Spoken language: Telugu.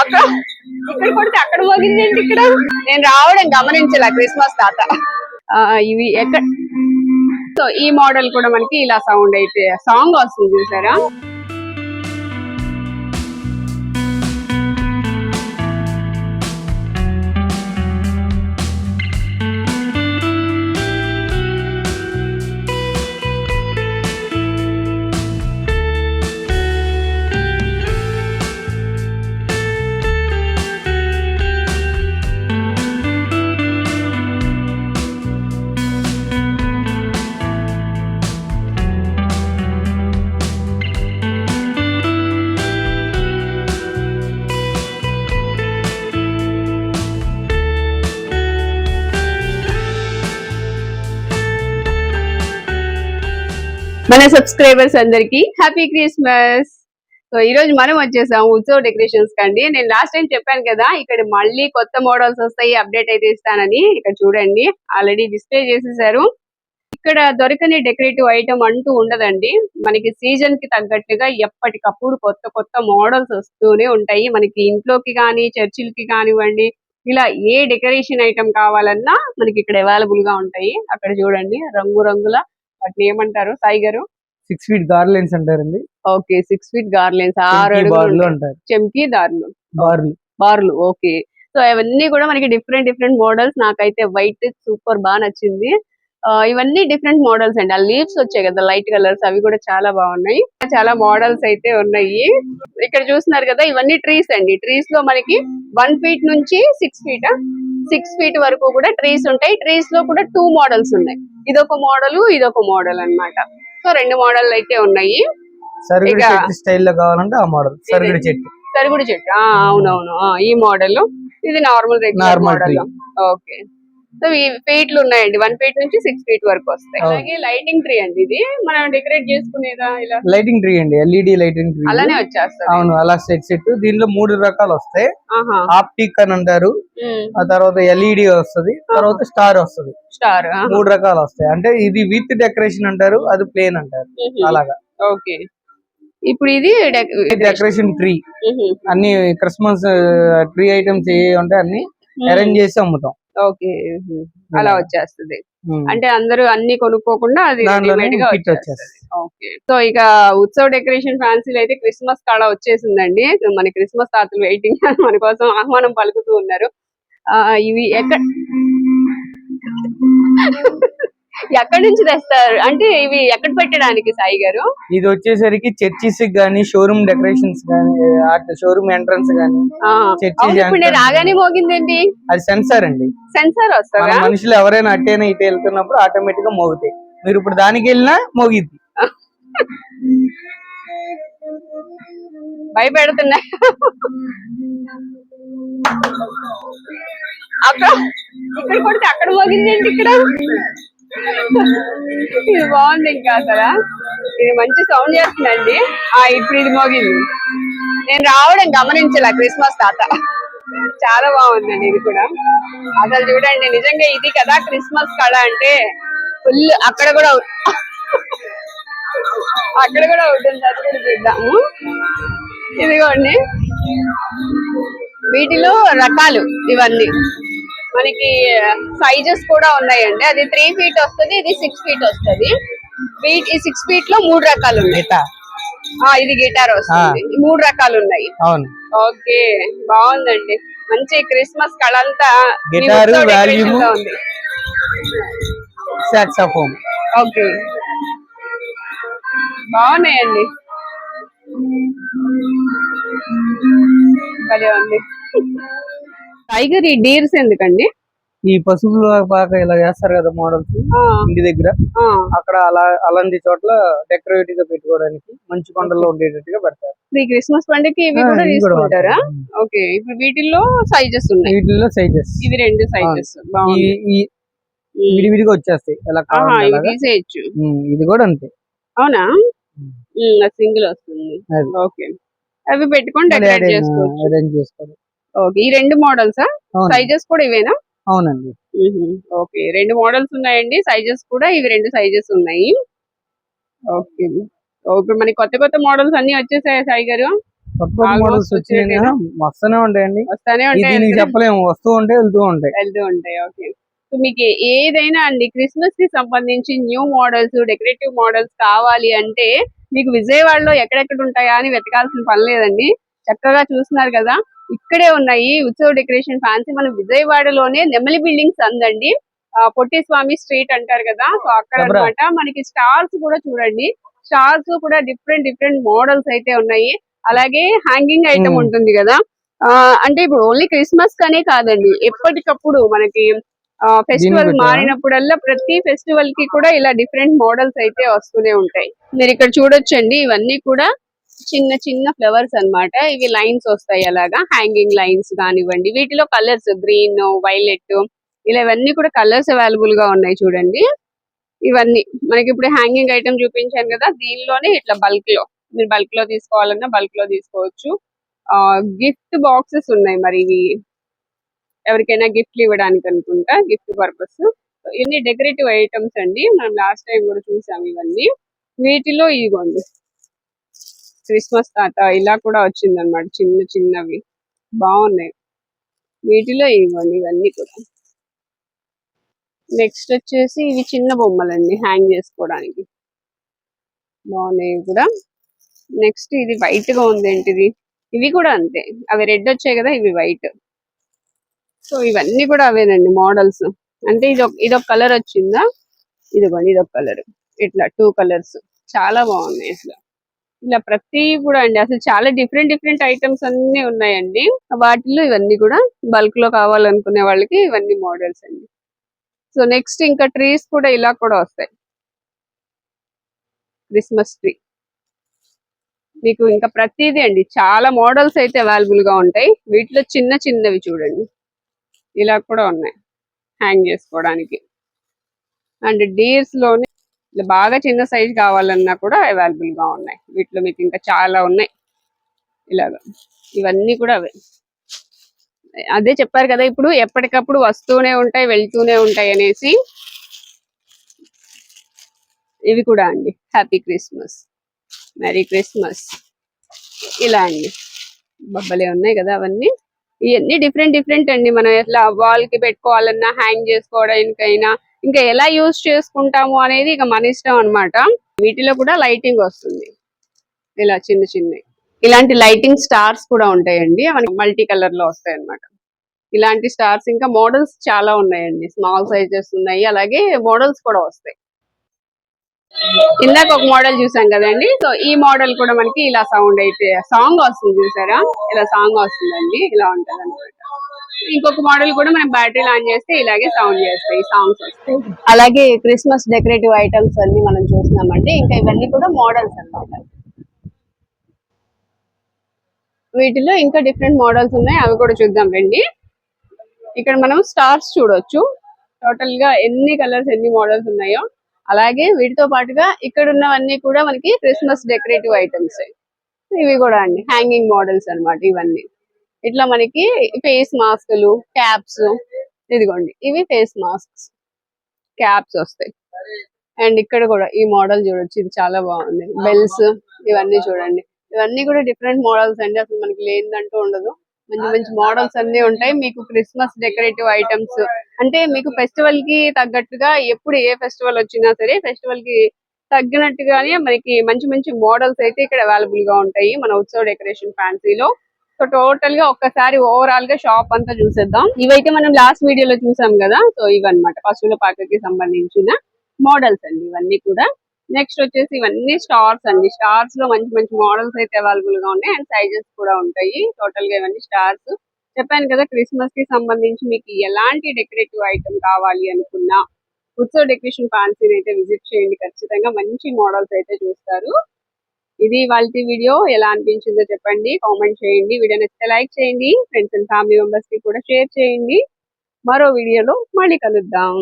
అక్కడ ఇక్కడ కొడితే అక్కడ మోగింది ఇక్కడ? నేను రావడం గమనించలే క్రిస్మస్ తాత ఇవి ఎక్కడ? సో ఈ మోడల్ కూడా మనకి ఇలా సౌండ్ అయితే సాంగ్ వస్తుంది చూసారా? మన సబ్స్క్రైబర్స్ అందరికి హ్యాపీ క్రిస్మస్ సో ఈ రోజు మనం వచ్చేసాం ఉత్సవ్ డెకరేషన్స్ కండి నేను లాస్ట్ టైం చెప్పాను కదా ఇక్కడ మళ్ళీ కొత్త మోడల్స్ వస్తాయి అప్డేట్ అయితే ఇస్తానని. ఇక్కడ చూడండి ఆల్రెడీ డిస్ప్లే చేసేసారు. ఇక్కడ దొరకని డెకరేటివ్ ఐటమ్ అంటూ ఉండదండి. మనకి సీజన్కి తగ్గట్టుగా ఎప్పటికప్పుడు కొత్త కొత్త మోడల్స్ వస్తూనే ఉంటాయి. మనకి ఇంట్లోకి కానీ చర్చిలకి కానివ్వండి ఇలా ఏ డెకరేషన్ ఐటమ్ కావాలన్నా మనకి ఇక్కడ అవైలబుల్గా ఉంటాయి. అక్కడ చూడండి రంగు రంగుల వాటిని ఏమంటారు? సాయి గారు? సిక్స్ ఫీట్ గార్లెన్స్ అంటారండి. ఓకే సిక్స్ ఫీట్ గార్లెన్స్ ఆరు అడుగులు. అంటారు. చెంకీ దారులు బార్లు బార్లు ఓకే. సో అవన్నీ కూడా మనకి డిఫరెంట్ డిఫరెంట్ మోడల్స్ నాకైతే వైట్ సూపర్ బాగా నచ్చింది. ఇవన్నీ డిఫరెంట్ మోడల్స్ అండి. ఆ లీవ్స్ వచ్చాయి కదా లైట్ కలర్స్ అవి కూడా చాలా బాగున్నాయి. చాలా మోడల్స్ అయితే ఉన్నాయి. ఇక్కడ చూస్తున్నారు కదా ఇవన్నీ ట్రీస్ అండి. ట్రీస్లో మనకి వన్ ఫీట్ నుంచి సిక్స్ ఫీట్ సిక్స్ ఫీట్ వరకు కూడా ట్రీస్ ఉంటాయి. ట్రీస్లో కూడా టూ మోడల్స్ ఉన్నాయి. ఇదొక మోడల్ ఇదొక మోడల్ అన్నమాట. సో రెండు మోడల్ అయితే ఉన్నాయి. సరుగుడు కావాలంటే ఆ మోడల్ సరుగుడు చెట్టు. సరుగుడు చెట్టు. అవునవును. ఈ మోడల్ ఇది normal regular model. Okay. So ఈ ఫీట్లు ఉన్నాయండి. వన్ ఫీట్ నుంచి సిక్స్ ఫీట్ వరకు వస్తాయి. అలాగే లైటింగ్ ట్రీ అండి ఇది. మనం డెకరేట్ చేసుకునేదా ఇలా? లైటింగ్ ట్రీ అండి. ఎల్ఈడి లైటింగ్ ట్రీ అలానే వచ్చేస్తుంది. అవును అలా సెట్ సెట్ దీనిలో మూడు రకాలు వస్తాయి. ఆప్టిక్ అని అంటారు. ఆ తర్వాత ఎల్ఈడి వస్తది. తర్వాత స్టార్ వస్తది. స్టార్ మూడు రకాలు వస్తాయి. అంటే ఇది విత్ డెకరేషన్ అంటారు అది ప్లేన్ అంటారు. అలాగా. ఓకే. ఇప్పుడు ఇది డెక- డెకరేషన్ ట్రీ. అన్ని క్రిస్మస్ ట్రీ ఐటమ్స్ ఏ ఉంటాయి అన్ని అరేంజ్ చేసి అమ్ముతాం. ఓకే. అలా వచ్చేస్తుంది. అంటే అందరూ అన్ని కొనుక్కోకుండా అది రెడీమేడ్గా వచ్చేస్తుంది. ఓకే. సో ఇక ఉత్సవ్ డెకరేషన్ ఫ్యాన్సీలు అయితే క్రిస్మస్ కాడ వచ్చేసిందండి. మన క్రిస్మస్ తాతలు వెయిటింగ్ మన కోసం ఆహ్వానం పలుకుతూ ఉన్నారు. ఆ ఇవి ఎక్కడ ఎక్కడి నుంచి తెస్తారు? అంటే ఇవి ఎక్కడ పెట్టడానికి సాయి గారు? ఇది వచ్చేసరికి చర్చిస్ గానీ షోరూమ్ డెకరేషన్స్ గానీ షోరూమ్ ఎంట్రన్స్ గానీ ఇప్పుడు నేను రాగానే మోగిందేంటి? అది సెన్సార్ అండి. సెన్సార్ మన వస్తుందా మనుషులు ఎవరైనా అట్టేనా ఇటు వెళ్తున్నప్పుడు ఆటోమేటిక్గా మోగుతాయి. మీరు ఇప్పుడు దానికి వెళ్ళినా మోగిద్ది. భయపెడుతున్నా. అక్కడ ఇక్కడ కొడితే అక్కడ మోగింది ఏంటి ఇక్కడ? ఇది బాగుంది ఇంకా అసలు. ఇది మంచి సౌండ్ చేస్తుందండి. ఆ ఇప్పుడు ఇది మోగింది. నేను రావడం గమనించలే క్రిస్మస్ తాత చాలా బాగుందండి ఇది కూడా. అసలు చూడండి నిజంగా ఇది కదా క్రిస్మస్ కళ అంటే ఫుల్ అక్కడ కూడా అక్కడ కూడా ఉంటుంది అది కూడా చూద్దాము. ఇదిగోండి. వీటిలో రకాలు ఇవన్నీ. మనకి సైజెస్ కూడా ఉన్నాయండి. అది త్రీ ఫీట్ వస్తుంది ఇది సిక్స్ ఫీట్ వస్తుంది. వీటి ఈ సిక్స్ ఫీట్లో మూడు రకాలు ఉన్నాయి. ఇది గిటార్ వస్తుంది. మూడు రకాలు ఉన్నాయి. ఓకే బాగుందండి. మంచి క్రిస్మస్ కళ అంతా మీ గిటారు, వాల్యూము. Saxophone okay. బాగున్నాయండి. భలే ఉంది. టైగర్ ఈ డీర్స్ ఎందుకండి? ఈ పసుపుల పాక ఇలా చేస్తారు కదా మోడల్స్ ఇంటి దగ్గర. అక్కడ అలా అలాంటి చోట్ల డెకరేటివ్గా పెట్టుకోవడానికి మంచి కొండల్లో ఉండేటట్టుగా పెడతారు. ఈ క్రిస్మస్ పండుగకి ఇవి కూడా ఇవి తీసుకుంటారా. ఓకే ఇప్పుడు వీటిల్లో సైజెస్ ఉన్నాయి. వీటిల్లో సైజెస్ ఇది రెండు సైజెస్ బాగుంది. విడివిడిగా వచ్చేస్తాయి. ఎలా ఇవి. తీసేయచ్చు. ఇది కూడా అంతే. అవునా? సింగిల్ వస్తుంది. ఓకే. అవి పెట్టుకొని డెకరేట్ చేసుకోవచ్చు. అరేంజ్ చేసుకోవాలి. ఓకే. ఈ రెండు మోడల్స్. సైజెస్ కూడా ఇవేనా? అవునండి. ఓకే. రెండు మోడల్స్ ఉన్నాయండి. సైజెస్ కూడా ఇవి రెండు సైజెస్ ఉన్నాయి. ఓకే. ఓ, ఇప్పుడు మనకి కొత్త కొత్త మోడల్స్ అన్ని వచ్చేసాయి సాయి గారు? కొత్త మోడల్స్ వచ్చినాయి వచ్చేటినా? వస్తూనే ఉంటాయండి. వస్తానే ఉంటాయి చెప్పలేము. వస్తూ ఉంటాయి వెళ్తూ ఉంటాయి. వెళ్తూ ఉంటాయి. ఓకే. సో మీకు ఏదైనా అండి క్రిస్మస్కి సంబంధించి న్యూ మోడల్స్ డెకరేటివ్ మోడల్స్ కావాలి అంటే మీకు విజయవాడలో ఎక్కడెక్కడ ఉంటాయా అని వెతకాల్సిన పని లేదండి. చక్కగా చూస్తున్నారు కదా. ఇక్కడే ఉన్నాయి. ఉత్సవ డెకరేషన్ ఫ్యాన్సీ. మన విజయవాడలోనే నెమలి బిల్డింగ్స్ అందండి. పొట్టి స్వామి స్ట్రీట్ అంటారు కదా సో అక్కడ ఎవరా? అన్నమాట. మనకి స్టార్స్ కూడా చూడండి. స్టార్స్ కూడా డిఫరెంట్ డిఫరెంట్ మోడల్స్ అయితే ఉన్నాయి. అలాగే హ్యాంగింగ్ ఐటమ్. ఉంటుంది కదా. ఆ, అంటే ఇప్పుడు ఓన్లీ క్రిస్మస్ కనే కాదండి. ఎప్పటికప్పుడు మనకి ఫెస్టివల్? మారినప్పుడల్లా ప్రతి ఫెస్టివల్కి కూడా ఇలా డిఫరెంట్ మోడల్స్ అయితే వస్తూనే ఉంటాయి. మీరు ఇక్కడ చూడొచ్చండి. ఇవన్నీ కూడా చిన్న చిన్న ఫ్లవర్స్ అన్నమాట. ఇవి లైన్స్ వస్తాయి అలాగా. హ్యాంగింగ్ లైన్స్ కానివ్వండి. వీటిలో కలర్స్ గ్రీన్ వైలెట్ ఇలా ఇవన్నీ కూడా కలర్స్ అవైలబుల్గా ఉన్నాయి చూడండి. ఇవన్నీ. మనకి ఇప్పుడు హ్యాంగింగ్ ఐటమ్ చూపించాను కదా దీనిలోనే ఇట్లా బల్క్లో. మీరు బల్క్లో తీసుకోవాలన్నా బల్క్లో తీసుకోవచ్చు. ఆ గిఫ్ట్ బాక్సెస్ ఉన్నాయి మరి ఇవి. ఎవరికైనా గిఫ్ట్లు ఇవ్వడానికి అనుకుంటా గిఫ్ట్ పర్పస్ ఇవన్నీ డెకరేటివ్ ఐటమ్స్ అండి. మనం లాస్ట్ టైం కూడా చూసాం ఇవన్నీ. వీటిలో ఇదిగోండి క్రిస్మస్ తాత ఇలా కూడా వచ్చింది అనమాట చిన్న చిన్నవి. బాగున్నాయి. వీటిలో ఇవ్వండి ఇవన్నీ కూడా. నెక్స్ట్ వచ్చేసి ఇవి చిన్న బొమ్మలండి హ్యాంగ్ చేసుకోవడానికి. బాగున్నాయి కూడా. నెక్స్ట్ ఇది వైట్గా ఉంది ఏంటిది? ఇవి కూడా అంతే. అవి రెడ్ వచ్చాయి కదా ఇవి వైట్ సో ఇవన్నీ కూడా అవేనండి మోడల్స్ అంటే ఇది ఇదొక ఇది ఒక కలర్ వచ్చిందా? ఇదిగోండి ఇది ఒక కలర్ ఇట్లా టూ కలర్స్ చాలా బాగున్నాయి అసలు. ఇలా ప్రతి కూడా అండి. అసలు చాలా డిఫరెంట్ డిఫరెంట్ ఐటమ్స్ అన్ని ఉన్నాయండి. వాటిలో ఇవన్నీ కూడా బల్క్లో కావాలనుకునే వాళ్ళకి ఇవన్నీ మోడల్స్ అండి. సో నెక్స్ట్ ఇంకా ట్రీస్ కూడా ఇలా కూడా వస్తాయి. క్రిస్మస్ ట్రీ మీకు ఇంకా ప్రతిదీ అండి. చాలా మోడల్స్ అయితే అవైలబుల్గా ఉంటాయి. వీటిలో చిన్న చిన్నవి చూడండి. ఇలా కూడా ఉన్నాయి. హ్యాంగ్ చేసుకోవడానికి. అండ్ డీర్స్లోనే ఇలా బాగా చిన్న సైజ్ కావాలన్నా కూడా అవైలబుల్గా ఉన్నాయి. వీటిలో మీకు ఇంకా చాలా ఉన్నాయి. ఇలాగా. ఇవన్నీ కూడా అవే. అదే చెప్పారు కదా ఇప్పుడు ఎప్పటికప్పుడు వస్తూనే ఉంటాయి వెళ్తూనే ఉంటాయి అనేసి. ఇవి కూడా అండి. హ్యాపీ క్రిస్మస్ మెరీ క్రిస్మస్ ఇలా అండి. బొబ్బలే ఉన్నాయి కదా అవన్నీ. ఇవన్నీ డిఫరెంట్ డిఫరెంట్ అండి. మనం ఎట్లా వాల్కి పెట్టుకోవాలన్నా హ్యాంగ్ చేసుకోవడానికైనా ఇంకా ఎలా యూజ్ చేసుకుంటాము అనేది ఇక మన ఇష్టం అన్నమాట. వీటిలో కూడా లైటింగ్ వస్తుంది. ఇలా చిన్న చిన్న. ఇలాంటి లైటింగ్ స్టార్స్ కూడా ఉంటాయండి. అవి మల్టీ కలర్లో వస్తాయి అనమాట ఇలాంటి స్టార్స్ ఇంకా మోడల్స్ చాలా ఉన్నాయండి. స్మాల్ సైజెస్ ఉన్నాయి. అలాగే మోడల్స్ కూడా వస్తాయి. ఇందాక ఒక మోడల్ చూసాం కదండి. సో ఈ మోడల్ కూడా మనకి ఇలా సౌండ్ అయితే సాంగ్ వస్తుంది చూసారా? ఇలా సాంగ్ వస్తుందండి. ఇలా ఉంటది అనమాట ఇంకొక మోడల్ కూడా మనం బ్యాటరీ ఆన్ చేస్తే ఇలాగే సౌండ్ చేస్తాయి సాంగ్స్ వస్తాయి. అలాగే క్రిస్మస్ డెకరేటివ్ ఐటమ్స్ అన్ని మనం చూస్తున్నామండి ఇంకా ఇవన్నీ కూడా మోడల్స్ అన్నమాట. వీటిలో ఇంకా డిఫరెంట్ మోడల్స్ ఉన్నాయి. అవి కూడా చూద్దాం రండి. ఇక్కడ మనం స్టార్స్ చూడొచ్చు. టోటల్గా ఎన్ని కలర్స్ ఎన్ని మోడల్స్ ఉన్నాయో. అలాగే వీటితో పాటుగా ఇక్కడ ఉన్నవన్నీ కూడా మనకి క్రిస్మస్ డెకరేటివ్ ఐటమ్స్ ఇవి కూడా అండి. హ్యాంగింగ్ మోడల్స్ అన్నమాట ఇవన్నీ. ఇట్లా మనకి ఫేస్ మాస్కులు క్యాప్స్ ఇదిగోండి ఇవి ఫేస్ మాస్క్స్. క్యాప్స్ వస్తాయి. అండ్ ఇక్కడ కూడా ఈ మోడల్ చూడొచ్చు ఇది చాలా బాగుంది. బెల్స్ ఇవన్నీ చూడండి. ఇవన్నీ కూడా డిఫరెంట్ మోడల్స్ అండి అసలు మనకి లేదంటూ ఉండదు. మంచి మంచి మోడల్స్ అన్ని ఉంటాయి. మీకు క్రిస్మస్ డెకరేటివ్ ఐటమ్స్ అంటే మీకు ఫెస్టివల్కి తగ్గట్టుగా ఎప్పుడు ఏ ఫెస్టివల్ వచ్చినా సరే ఫెస్టివల్కి తగ్గినట్టుగానే మనకి మంచి మంచి మోడల్స్ అయితే ఇక్కడ అవైలబుల్గా ఉంటాయి. మన ఉత్సవ డెకరేషన్ ఫ్యాన్సీలో. సో టోటల్గా ఒక్కసారి ఓవరాల్గా షాప్ అంతా చూసేద్దాం. ఇవైతే మనం లాస్ట్ వీడియోలో చూసాం కదా? సో ఇవన్నమాట. పశువుల పాకకి సంబంధించిన మోడల్స్ అండి ఇవన్నీ కూడా. నెక్స్ట్ వచ్చేసి ఇవన్నీ స్టార్స్ అండి. స్టార్స్లో మంచి మంచి మోడల్స్ అయితే అవైలబుల్గా ఉన్నాయి అండ్ సైజెస్ కూడా ఉంటాయి. టోటల్గా ఇవన్నీ స్టార్స్ చెప్పాను కదా క్రిస్మస్కి సంబంధించి మీకు ఎలాంటి డెకరేటివ్ ఐటమ్ కావాలి అనుకున్నా ఉత్సవ డెకరేషన్ ఫ్యాన్సీని అయితే విజిట్ చేయండి. ఖచ్చితంగా మంచి మోడల్స్ అయితే చూస్తారు. ఇది వాళ్ళ వీడియో ఎలా అనిపించిందో చెప్పండి. కామెంట్ చేయండి. వీడియో నచ్చితే లైక్ చేయండి. ఫ్రెండ్స్ అండ్ ఫ్యామిలీ మెంబర్స్కి కూడా షేర్ చేయండి. మరో వీడియోలో మళ్ళీ కలుద్దాం.